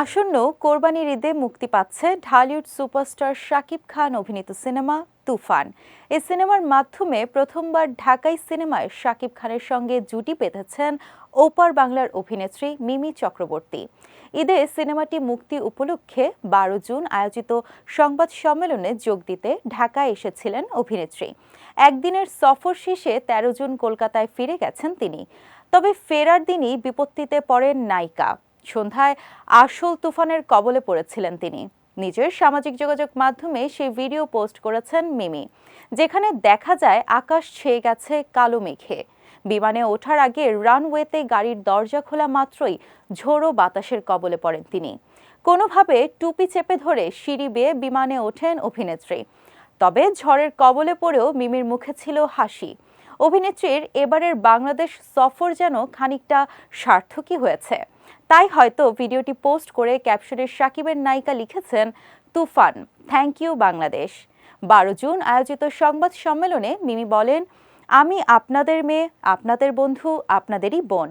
আসন্ন কোরবানির ঈদে মুক্তি পাচ্ছে ঢালিউড সুপারস্টার শাকিব খান অভিনীত সিনেমা তুফান। এই সিনেমার মাধ্যমে প্রথমবার ঢাকাই সিনেমায় শাকিব খানের সঙ্গে জুটি বেঁধেছেন ওপার বাংলার অভিনেত্রী মিমি চক্রবর্তী। ঈদে সিনেমাটি মুক্তি উপলক্ষে বারো জুন আয়োজিত সংবাদ সম্মেলনে যোগ দিতে ঢাকায় এসেছিলেন অভিনেত্রী। একদিনের সফর শেষে তেরো জুন কলকাতায় ফিরে গেছেন তিনি। তবে ফেরার দিনই বিপত্তিতে পড়েন নায়িকা। সন্ধ্যায় আসল তুফানের কবলে পড়েছিলেন তিনি। নিজের সামাজিক যোগাযোগ মাধ্যমে সেই ভিডিও পোস্ট করেছেন মিমি। যেখানে দেখা যায়, আকাশ ছেয়ে গেছে কালো মেঘে। বিমানে ওঠার আগে রানওয়েতে গাড়ির দরজা খোলা মাত্রই ঝোড়ো বাতাসের কবলে পড়েন তিনি। কোনোভাবে টুপি চেপে ধরে সিঁড়ি বেয়ে বিমানে ওঠেন অভিনেত্রী। তবে ঝড়ের কবলে পড়েও মিমির মুখে ছিল হাসি। অভিনেত্রীর এবারের বাংলাদেশ সফর যেন খানিকটা সার্থকই হয়েছে। তাই হয়তো ভিডিওটি পোস্ট করে ক্যাপশনের সাকিবের নায়িকা লিখেছেন, তুফান, থ্যাংক ইউ বাংলাদেশ। বারো জুন আয়োজিত সংবাদ সম্মেলনে মিমি বলেন, আমি আপনাদের মেয়ে, আপনাদের বন্ধু, আপনাদেরই বোন।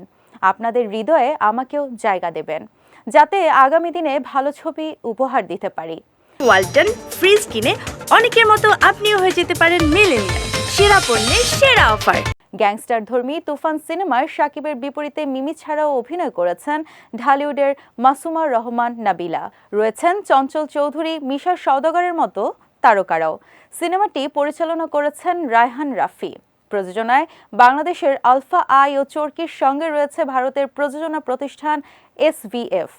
আপনাদের হৃদয়ে আমাকেও জায়গা দেবেন, যাতে আগামী দিনে ভালো ছবি উপহার দিতে পারি। ওয়ালটন ফ্রিজ কিনে অনেকের মতো আপনিও হয়ে যেতে পারেন মিলেনিয়াল। সেরা পণ্যের সেরা অফার। গ্যাংস্টার ধর্মী তুফান সিনেমার সাকিবের বিপরীতে মিমি ছাড়াও অভিনয় করেছেন ঢালিউডের মাসুমা রহমান নাবিলা। রয়েছেন চঞ্চল চৌধুরী, মিশা সওদাগরের মতো তারকারাও। সিনেমাটি পরিচালনা করেছেন রায়হান রাফি। প্রযোজনায় বাংলাদেশের আলফা আই ও চরকির সঙ্গে রয়েছে ভারতের প্রযোজনা প্রতিষ্ঠান এসভিএফ।